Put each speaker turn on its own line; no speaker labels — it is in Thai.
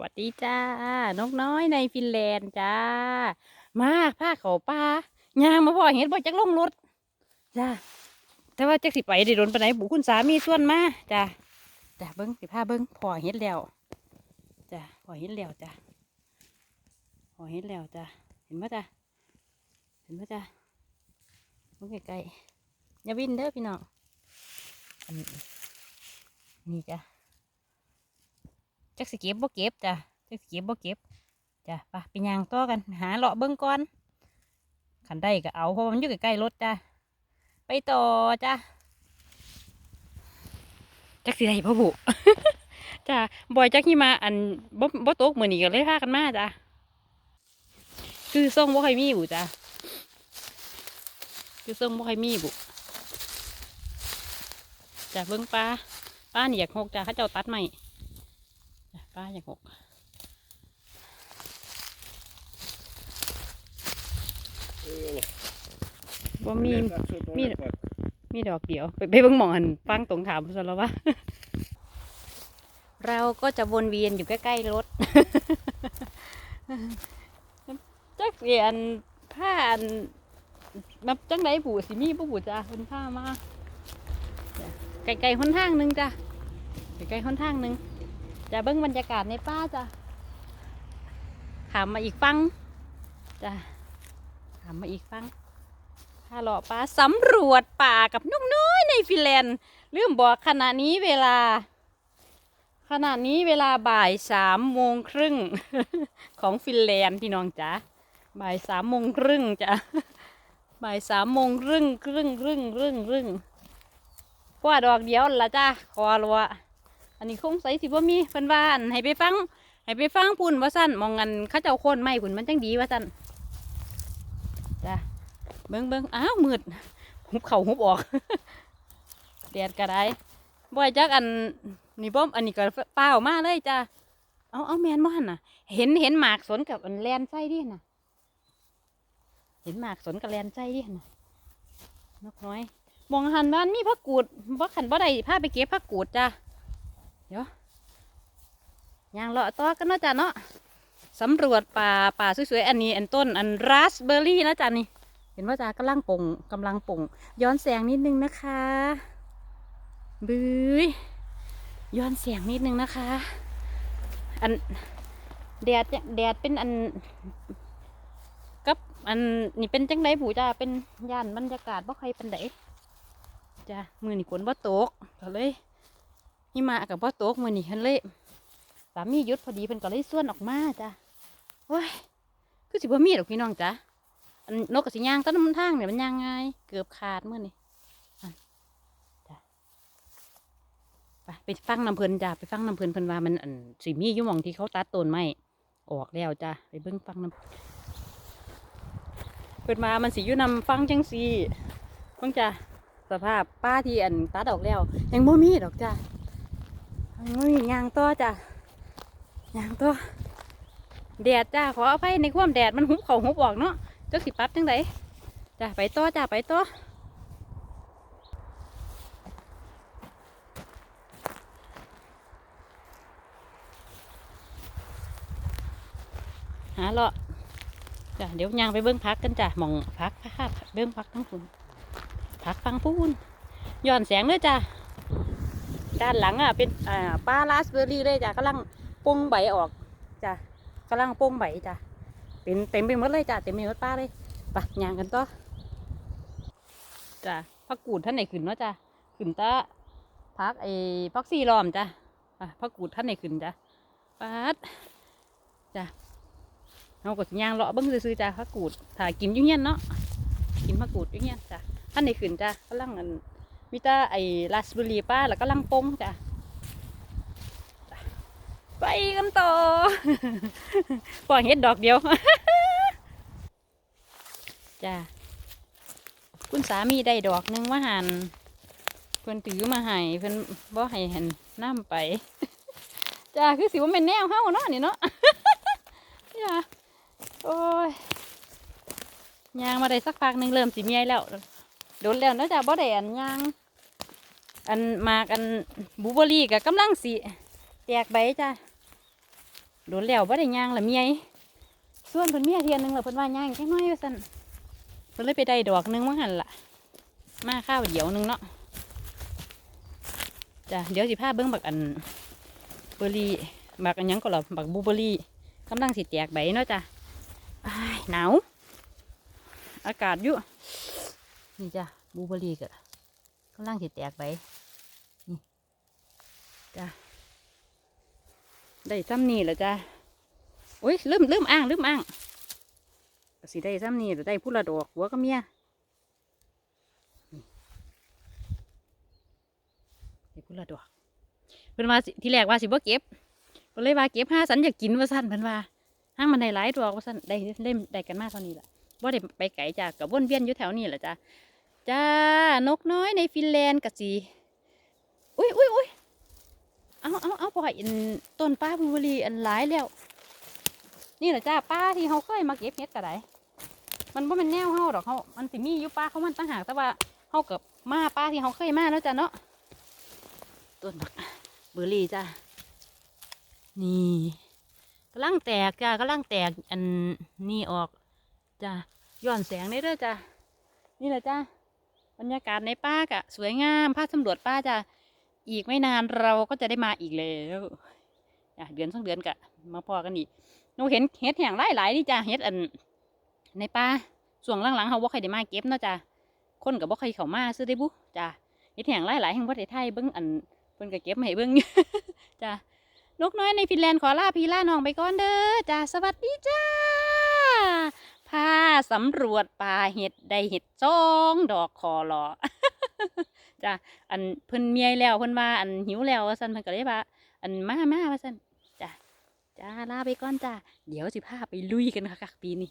วัสดีจ้านกน้อยในฟินแลนด์จ้า มาผ้าเขาป่ายางมาพ่อเห็นบ่จักลงรถจ้าแต่ว่าจักสิไปได้โดนไปไหนบุคุณสามีส่วนมาจ้าจ้าเบิ้งสิผ้าเบิ้งพ่อเห็นแล้วจ้าพ่อเห็นแล้วจ้าพ่อเห็นแล้วจ้าเห็นไหมจ้าเห็นไหมจ้าเบิ้งไกลๆอย่าวินเด้อพี่น้องอันนี้นี่จ้า จักสิเก็บบ่เก็บจ้ะจักสิเก็บบ่เก็บจ้ะไปไปย่างต่อกันหาเลาะเบิ่งก่อนขันได้ก็เอาเพราะมันอยู่ใกล้ๆรถจ้ะไปต่อจ้ะจักสิได้พ่อบุจ้ะบ่อยจักที่มาอันบ่บ่ตกมือนี้ก็เลยพากันมาจ้ะคือส่งบ่ค่อยมีบุจ้ะคือส่งบ่ค่อยมีบุจ้ะเบิ่งปลาปลานี่อยากหกจ้ะเขาเจ้าตัดใหม่ ป้าอย่างหกว่ามีมีมีดอกเดียว ไปไปเบิ่งหมองหันฟังตรงถามซะแล้วว่า เราก็จะวนเวียนอยู่ใกล้ๆรถจักเรียนผ้าอันแบบจังไรปู่สิมีปู่จ้าเป็นผ้ามาจ้ะไกลๆหนทางหนึงจ้ะไกลๆหนทางหนึง จะเบิ้งบรรยากาศในป่าจ้ะขามมาอีกฟังจ้ะขามมาอีกฟังพาเลาะป่าสำรวจป่ากับนกน้อยในฟินแลนด์ลืมบอกขณะนี้เวลา ขณะนี้เวลาบ่ายสามโมงครึ่งของฟินแลนด์พี่น้องจ๋าบ่ายสามโมงครึ่งจ้ะบ่ายสามโมงครึ่งครึ่งครึ่งครึ่งครึ่งกว่าดอกเดียวละจ้าคอรัว อันนี้คงใส่สิบ่มีเพิ่นว่าอันให้ไปฟังให้ไปฟังปุ่นว่าสั่นมองกันข้าเจ้าคนไม่ปุ่นมันจังดีว่าสั่นจ้ะเบิ่งเบิ่งอ้าวมืดหุบเข่าหุบออกแดดก็ได้บ่อยจักอันนี่บ่มอันนี้ก็เปล่ามาเลยจ้ะเอาเอาแมนบ่หันน่ะ เห็นเห็นหมากสนกับอันแลนไส้ดิน่ะ เห็นหมากสนกับแลนไส้ดิน่ะนกน้อยมองหันมันมีผักกูดบ่ขันบ่ได้พาไปเก็บผักกูดจ้ะ เดี๋ยวย่างเลาะต่อกันเนาะจ้ะเนาะสำรวจป่าป่าสวยๆอันนี้อันต้นอันราสเบอร์รี่นะจ้ะนี่ เห็นว่าจ้ากำลังป่งกำลังป่ง ย้อนแสงนิดนึงนะคะบื้ยย้อนแสงนิดนึงนะคะ อันแดดแดดเป็นอันกับอันนี่เป็นจังไดผูจ้าเป็นย่านบรรยากาศบ่ใครเป็นไดจ้ามือนี่ฝนบ่ตกก็เลย หิมะกับพ่อโต๊กมือนี่เพิ่นเลยสามียุดพอดีเพิ่นก็เลยส่วนออกมาจ้ะโอ้ยคือสิบ่มีดอกพี่น้องจ้ะอันนกกับสิย่างต้นมันทางเนี่ยมันย่างง่ายเกือบขาดมื่อนี่จ้ะไปไปฟังน้ำเพลินจ้ะไปฟังน้ำเพลินเพิ่นว่ามันอันสิมีอยู่หมองที่เขาตัดต้นไม้ออกแล้วจ้ะไปเบิ่งฟังน้ำเพิ่นมามันสิอยู่นำฟังจังซีฟังจ้ะสภาพป้าที่อันตัดออกแล้ว ยังบ่มีดอกจ้ะ ยังบ่มียางต่อจ้ะยางต่อแดดจ้าขออภัยในความแดดมันหุบเขาหุบออกเนาะจักสิปรับจังไดจ้ะไปต่อจ้ะไปต่อหาเลาะจ้ะเดี๋ยวยางไปเบิ้งพักกันจ้ะมองพักพักเบิ้งพักทั้งคุณพักฟังพูนย้อนแสงเลยจ้ะ ด้านหลังอะเป็นอ่าปลาราสเบอร์รี่เลยจ้ะกำลังปงใบออกจ้ะกำลังปงใบจ้ะเป็นเต็มไปหมดเลยจ้ะเต็มไปหมดป้าเลยไปย่างกันต่อจ้ะพักกูดท่านไหนขึ้นเนาะจ้ะขึ้นตาพักไอ้พักซี่ล้อมจ้ะอะพักกูดท่านไหนขึ้นจ้ะปาดจ้ะเราก็สิย่างเลาะเบิ้งซื้อๆจ้ะพักกูดถ่ายกินยุ่งเงี้ยเนาะกินพักกูดยุ่งเงี้ยจ้ะท่านไหนขึ้นจ้ะกำลังอัน มีแต่ไอ้ราสเบอรี่ป้าแล้วก็ลังปงจ้ะไปกันต่อปล่อยเห็ดดอกเดียวจ้ะคุณสามีได้ดอกหนึงมาหันเพิ่นถือมาให้เพิ่อนบ่ให้เห็นน้ำไปจ้ะคือสิว่าเป็นแนวเฮาเนาะนี่เนาะจ้ะโอ้ยยางมาได้สักพักหนึงเริ่มสิเมียแล้ว โดนแล้วเนอะจ้ะบ่ได้อันย่าง อันมากอันบูเบอรี่กับกำลังสิแตกใบจ้ะโดนแล้วบ่ได้ย่างละเมียส่วนเพิ่นเมียเทียนหนึงล้วเพิ่นว่าย่างแค่น้อยว่าซั่นเพิ่นเลยไปได้ดอกหนึงว่าหันล่ะมาข้าวเดียวหนึงเนาะจ้ะเดี๋ยวสิพาเบิ่งบักอันเบอรี่บักอันยังก็หรอบักบูเบอรี่กำลังสิแตกใบเนาะจ้ะอ้าหนาวอากาศยู่ นี่จ้ะบูเบอรี่ก็กำลังสิแตกใบนี่จ้ะได้ซ้ำนี่แหละจ้ะโอ้ยลืมลืมอ่างลืมอ่างสิได้ซ้ำนี่แล้วได้ผู้ละดอกหัวก็เมียไอ้พุ่นละดอกเพิ่นว่าที่แรกว่าสิบ่เก็บเพิ่นเลยว่าเก็บห้าสันอยากกินว่าซั่นเพิ่นว่าห้างมันได้หลายดอกว่าซั่นได้เล่มได้กันมากเท่านี้แหละบ่าได้ไปไกลจ้ะกับวนเวียนอยู่แถวนี้แหละจ้ะ จ้านกน้อยในฟินแลนด์กะสิอุ้ยอุ้ยอุ้ยเอาเอาเอาปล่อยต้นป้าบลูเบอร์รี่อันหลายแล้ว นี่แหละจ้าป้าที่เขาเคยมาเก็บเห็ดกะไดมันบ่แม่นแนวเฮาดอกเขามันสิมีอยู่ป้าเขามันต่างหากแต่ว่าเฮาเกับมาป้าที่เขาเคยมาแล้วจ้ะเนาะต้นบักเบอร์รี่จ้านี่กำลังแตกจ้ากำลังแตกอันนี่ออกจ้าย้อนแสงได้เด้อจ้านี่แหละจ้า บรรยากาศในป่ากะสวยงามภาพสำรวจป่าจ้าอีกไม่นานเราก็จะได้มาอีกแล้วอะเดือนสองเดือนกะมาพอกันอีกหนูเห็นเห็ดแห้งหลายหลายนี่จ้าเห็ดอันในป่าส่วงหลังๆเขาบ่เคยได้มาเก็บเนาะจ้าคนกับบ่เคยเขามาซื้อได้บุจ้าเห็ดแห้งหลายหลายแห่งประเทศไทยเบิ่งอันเพิ่นก็เก็บมาให้เบิ่งจ้ะนกน้อยในฟินแลนด์ขอลาพี่ลาน้องไปก่อนเด้อจ้าสวัสดีจ้า สำรวจป่าเห็ดได้เห็ดจ้องดอกคอรอจ้ะอันเพิ่นเมียแล้วเพิ่นว่าอันหิวแล้วว่าซั่นเพิ่นก็เลยว่า อันมามาว่าซั่นจ้ะจ้าลาไปก่อนจ้าเดี๋ยวสิพาไปลุยกันค่ะปีนี้